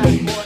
แ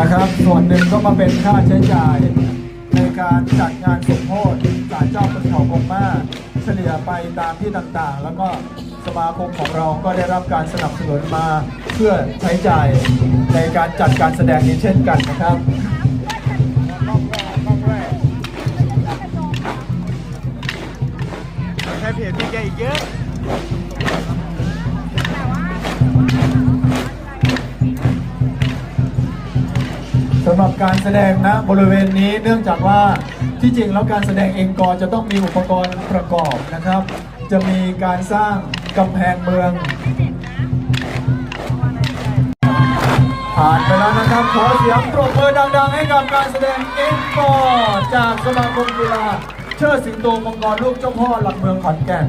นะครับ ส่วนหนึ่งก็มาเป็นค่าใช้จ่ายในการจัดงานสมโภชศาลเจ้าคุณเขากงมาเฉลี่ยไปตามที่ต่างๆ แล้วก็สมาคมของเราก็ได้รับการสนับสนุนมาเพื่อใช้จ่ายในการจัดการแสดงนี้เช่นกันนะครับใช้เพจพี่แกอีกเยอะับการแสดงนะบริเวณนี้เนื่องจากว่าที่จริงแล้วการแสดงเองกอจะต้องมีอุปกรณ์ประกอบนะครับ จะมีการสร้างกำแพงเมืองผ่านไปแล้วนะครับ ขอเสียงปรบมือดัง ๆ ให้กับการแสดงเอ็นกอจากสมาคมกีฬาเชิดสิงโตมังกรลูกเจ้าพ่อหลักเมืองขอนแก่น